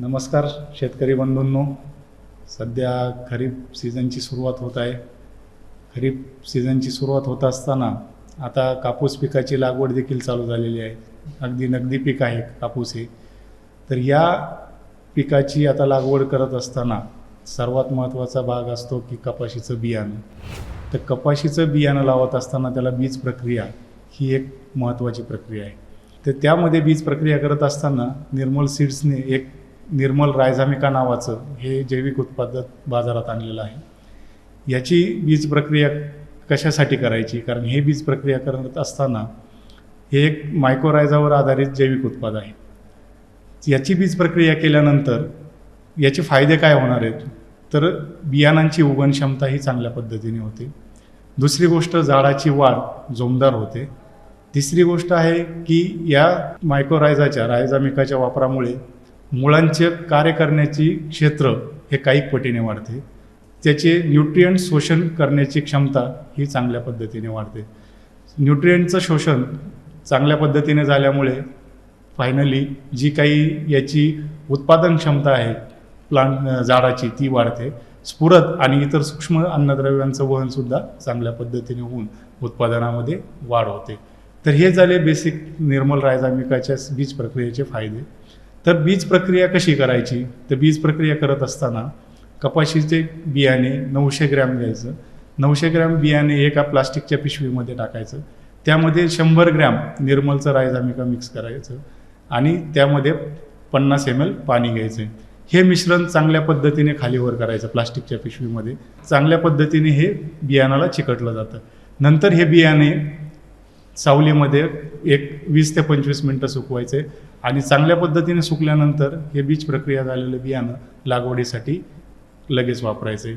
नमस्कार शेतकरी बंधूंनो. सध्या खरीप सीझनची सुरुवात होत आहे. खरीप सीझनची सुरुवात होत असताना आता कापूस पिकाची लागवड देखील चालू झालेली आहे. अगदी नगदी पीक आहे कापूस हे. तर या पिकाची आता लागवड करत असताना सर्वात महत्त्वाचा भाग असतो की कपाशीचं बियाणं. तर कपाशीचं बियाणं लावत असताना त्याला बीज प्रक्रिया ही एक महत्त्वाची प्रक्रिया आहे. तर त्यामध्ये बीज प्रक्रिया करत असताना निर्मल सीड्सने एक निर्मल रायझामिका नावाचं हे जैविक उत्पादन बाजारात आणलेलं आहे. याची बीज प्रक्रिया कशासाठी करायची? कारण हे बीज प्रक्रिया करत असताना हे एक मायक्रोरायझावर आधारित जैविक उत्पाद आहे. याची बीज प्रक्रिया केल्यानंतर याचे फायदे काय होणार आहेत? तर बियाणांची उगण क्षमता ही चांगल्या पद्धतीने होते. दुसरी गोष्ट झाडाची वाढ जोमदार होते. तिसरी गोष्ट आहे की या मायक्रोरायझाच्या रायझामिकाच्या वापरामुळे मुळांचे कार्य करण्याची क्षेत्र हे काही पटीने वाढते. त्याचे न्यूट्रियंट शोषण करण्याची क्षमता ही चांगल्या पद्धतीने वाढते. न्यूट्रियंटचं शोषण चांगल्या पद्धतीने झाल्यामुळे फायनली जी काही याची उत्पादन क्षमता आहे प्लांट झाडाची ती वाढते. स्फुरत आणि इतर सूक्ष्म अन्नद्रव्यांचं वहनसुद्धा चांगल्या पद्धतीने होऊन उत्पादनामध्ये वाढ होते. तर हे झाले बेसिक निर्मल रायझामिकाच्या बीज प्रक्रियेचे फायदे. तर बीज प्रक्रिया कशी करायची? तर बीज प्रक्रिया करत असताना कपाशीचे बियाणे नऊशे ग्रॅम घ्यायचं. नऊशे ग्रॅम बियाणे एका प्लास्टिकच्या पिशवीमध्ये टाकायचं. त्यामध्ये शंभर ग्रॅम निर्मलचं रायझामिका मिक्स करायचं? आणि त्यामध्ये पन्नास एम एल पाणी घ्यायचं. हे मिश्रण चांगल्या पद्धतीने खालीवर करायचं प्लास्टिकच्या पिशवीमध्ये. चांगल्या पद्धतीने हे बियाणाला चिकटलं जातं. नंतर हे बियाणे सावलीमध्ये एक वीस ते पंचवीस मिनटं सुकवायचे आणि चांगल्या पद्धतीने सुकल्यानंतर हे बीज प्रक्रिया झालेलं बियाणं लागवडीसाठी लगेच वापरायचे.